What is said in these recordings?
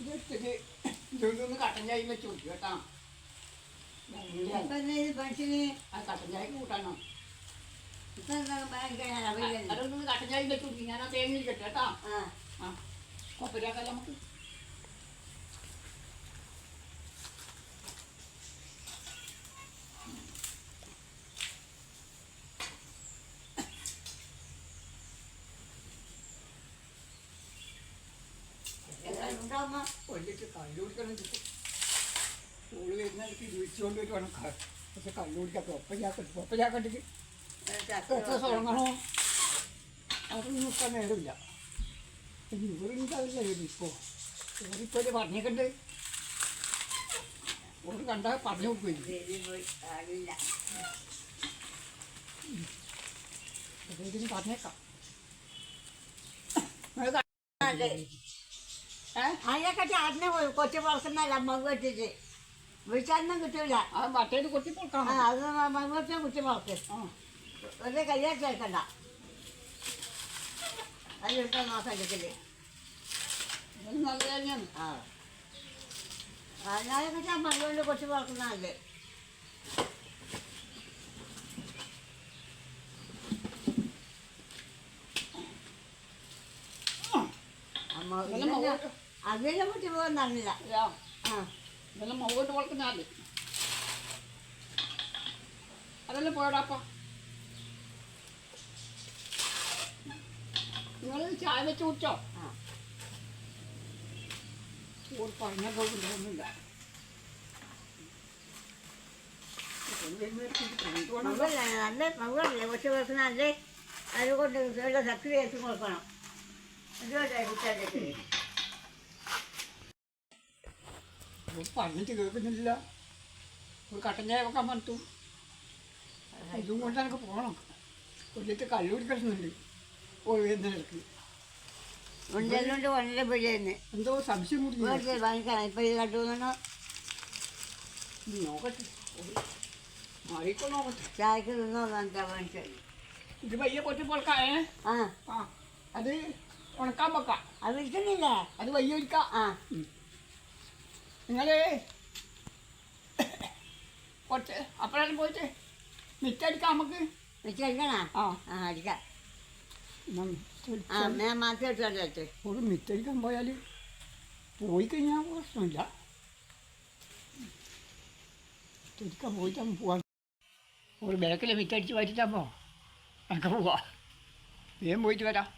ഇതെടുത്തിട്ട് ഇതൊന്ന് കട്ടൻ ചായ വെച്ച് കൊടുക്കും കേട്ടാ. മനുഷ്യന് ആ കട്ടൻ ചായ കൂട്ടണം അതൊന്ന് കട്ടൻ ചായ വെച്ച് കൊടുക്കും. ഞാൻ ആ തേങ്ങ കേട്ടോ. ആ. കൊപ്പരക്കാലം നമുക്ക്? എല്ലാവരും ഉണ്ടാവുമ്പോ കല്ല് കുടിക്കണം കിട്ടും സ്കൂൾ വരുന്നിടയ്ക്ക് വിളിച്ചുകൊണ്ട് വരുവാണ് പക്ഷെ കല്ല് കുടിക്കാത്ത ഒപ്പചാക്കട്ട് ഒപ്പചാക്കട്ടിക്ക് എത്ര തുടങ്ങണോ അതൊന്നും നിൽക്കാൻ നേരമില്ല. ഇവരുണ്ടാവില്ല ഇപ്പോൾ ഇവരിപ്പോൾ പറഞ്ഞേക്കണ്ട്? ഒരു കണ്ടാൽ പറഞ്ഞു ആളില്ല ഇതിന് പറഞ്ഞേക്കാം. അതിനൊക്കെ ചാട്ടിനെ കൊച്ചു വളർത്തുന്നല്ല മഗ് വെച്ചിട്ട് വിളിച്ചാലൊന്നും കിട്ടൂല. ആ മറ്റേത് കൊത്തി ആ അത് മഗ് വെച്ചാൽ കുറ്റി വളർത്തും. ആ. കല്യാണം ചേർക്കണ്ട. വെക്കണ്ട അതിലിട്ടോ നോക്കാൻ എടുക്കില്ലേ അത് നല്ല തന്നെയാണ്. ആ. അതിനൊക്കെ വെച്ചാൽ മഗ് കൊണ്ട് കൊച്ചു വളർത്തുന്നതല്ലേ. അമ്മ അതിനെ കുട്ടി പോകാൻ നല്ല ആ. ഇതെല്ലാം മകോട്ട് വളർത്തുന്നതല്ലേ? അതെല്ലാം പോയടാപ്പ നിങ്ങൾ ചായ വെച്ച് കുടിച്ചോ? ആ. ചൂട് പറഞ്ഞ പോകുന്നില്ല നല്ല മകളല്ലേ കൊച്ചു വളർത്തുന്നതല്ലേ അതുകൊണ്ട് സക്രിയ കൊടുക്കണം അതുകൊണ്ടാണ് കുട്ടികളുടെ പറഞ്ഞിട്ട് കേൾക്കുന്നില്ല ഒരു കട്ടൻ ചായ വെക്കാൻ പറ്റും ഇതും കൊണ്ട് എനിക്ക് പോകണം കൊല്ലത്ത് കള്ളു കുടിക്കുന്നുണ്ട് പോയി വരുന്നതിടക്ക് ഉണ്ടെല്ലുണ്ട് വണ്ടിയുടെ പിടിയെന്ന് എന്തോ സംശയം കൂടി വീട്ടിൽ വാങ്ങിക്കണം ഇപ്പം ഇത് കണ്ടുവന്നോ നോക്കട്ടെ. മാറിക്കോ നോക്കട്ടെ ചായക്ക് തിന്നോ എന്താ വാങ്ങിച്ചത്. ഇത് പയ്യെ പൊട്ടി പൊളക്കായേ ആ. അത് ഉണക്കാൻ വെക്കാം. അത് വിൽക്കുന്നില്ലേ? അത് വയ്യ ഒഴിക്കാം ആ. നിങ്ങൾ കുറച്ച് അപ്പോഴാണ് പോയിട്ട് മിറ്റടിക്കാം നമുക്ക്. കഴിക്കണോ ആ. ആ അടിക്കാം. ആ ഞാൻ മാറ്റി വെച്ചോട്ടെ ഒരു മിറ്റടിക്കാൻ പോയാൽ പോയി കഴിഞ്ഞാൽ പ്രശ്നമില്ല. മിറ്റടിക്കാൻ പോയിട്ടാ പോവാം. ഒരു ബാക്കിൽ മിറ്റടിച്ച് വാറ്റിട്ടാകുമ്പോൾ നമുക്ക് പോവാ. വേഗം പോയിട്ട് വരാം.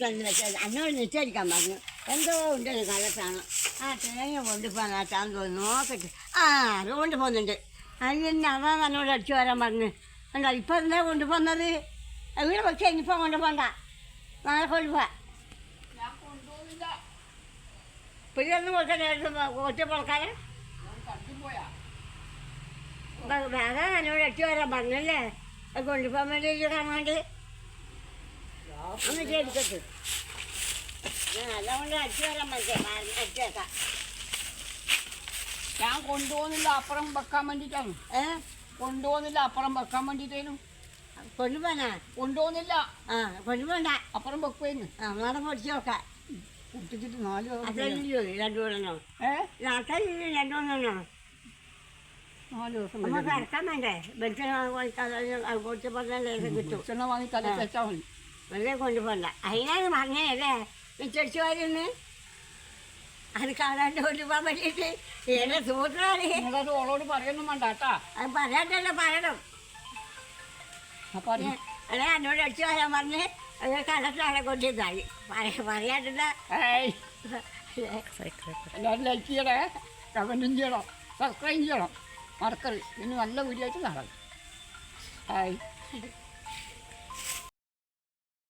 നടാണ്ട് അന്നോട് നിശ്ചയിക്കാൻ പറഞ്ഞു എന്തോ ഉണ്ട് കള്ളത്താണ് ആ തേങ്ങ ചാൻ തോന്നുന്നു നോക്കട്ടെ. ആ അത് കൊണ്ടുപോകുന്നുണ്ട് അതിന് അതാ എന്നോട് അടിച്ചു വരാൻ പറഞ്ഞു. എന്താ ഇപ്പം എന്താ കൊണ്ടുപോകുന്നത് എവിടെ പക്ഷേ ഇനിയിപ്പം കൊണ്ടുപോകണ്ട നാളെ കൊണ്ടുപോകില്ല പിള്ളേർന്ന് കൊടുക്കാൻ ഒറ്റ പുറക്കാരൻ? വേറെ എന്നോട് അടിച്ചു വരാൻ പറഞ്ഞല്ലേ? അത് കൊണ്ടുപോകാൻ വേണ്ടി കാണാണ്ട് ഒന്ന് അടിച്ചു വരാൻ അടിച്ചേക്കാം ഞാൻ കൊണ്ടുപോകുന്നില്ല അപ്പുറം വെക്കാൻ വേണ്ടിയിട്ടാണ് ഏ? കൊണ്ടുപോകുന്നില്ല അപ്പുറം വെക്കാൻ വേണ്ടിയിട്ടേനും കൊണ്ടുപോകാനാ കൊണ്ടുപോകുന്നില്ല. ആ കൊണ്ടുപോണ്ട അപ്പുറം വെക്കുവായിരുന്നു ആ നാളെ പൊടിച്ച് നോക്കാം കുട്ടിച്ചിട്ട് നാല് ദിവസം അത്രയില്ലയോ രണ്ടു മൂന്നെണ്ണോ ഏ? രാത്രി രണ്ടു മൂന്നെണ്ണോ നാല് ദിവസം നമുക്ക് ഇറക്കാൻ വേണ്ടേ? വെളിച്ചെണ്ണ കുറച്ച് പറഞ്ഞാൽ കിട്ടും. വെളിച്ചെണ്ണ വാങ്ങി തല വെച്ചാൽ മതി. വെറുതെ കൊണ്ടുപോകണ്ട അതിനാണ് പറഞ്ഞതല്ലേ മിച്ചടിച്ചു വരുന്നു അത് കാണാണ്ട് കൊണ്ടുപോകാൻ വേണ്ടിയിട്ട് എന്റെ നിങ്ങളത് ഓളോട് പറയൊന്നും വേണ്ട കേട്ടാ. അത് പറയാണ്ടല്ലോ പറയണം. അല്ലെ എന്നോട് അടിച്ചു വരാൻ പറഞ്ഞ് അത് കടത്തിലാണ് കൊണ്ടുവന്നായി പറയാണ്ടില്ല. എല്ലാവരും ലൈക്ക് ചെയ്യണേ. കമന്റും ചെയ്യണം. സബ്സ്ക്രൈബ് ചെയ്യണം. മറക്കരുത്. ഇനി നല്ല വീഡിയോ ആയിട്ട് നാളെ ഹായ്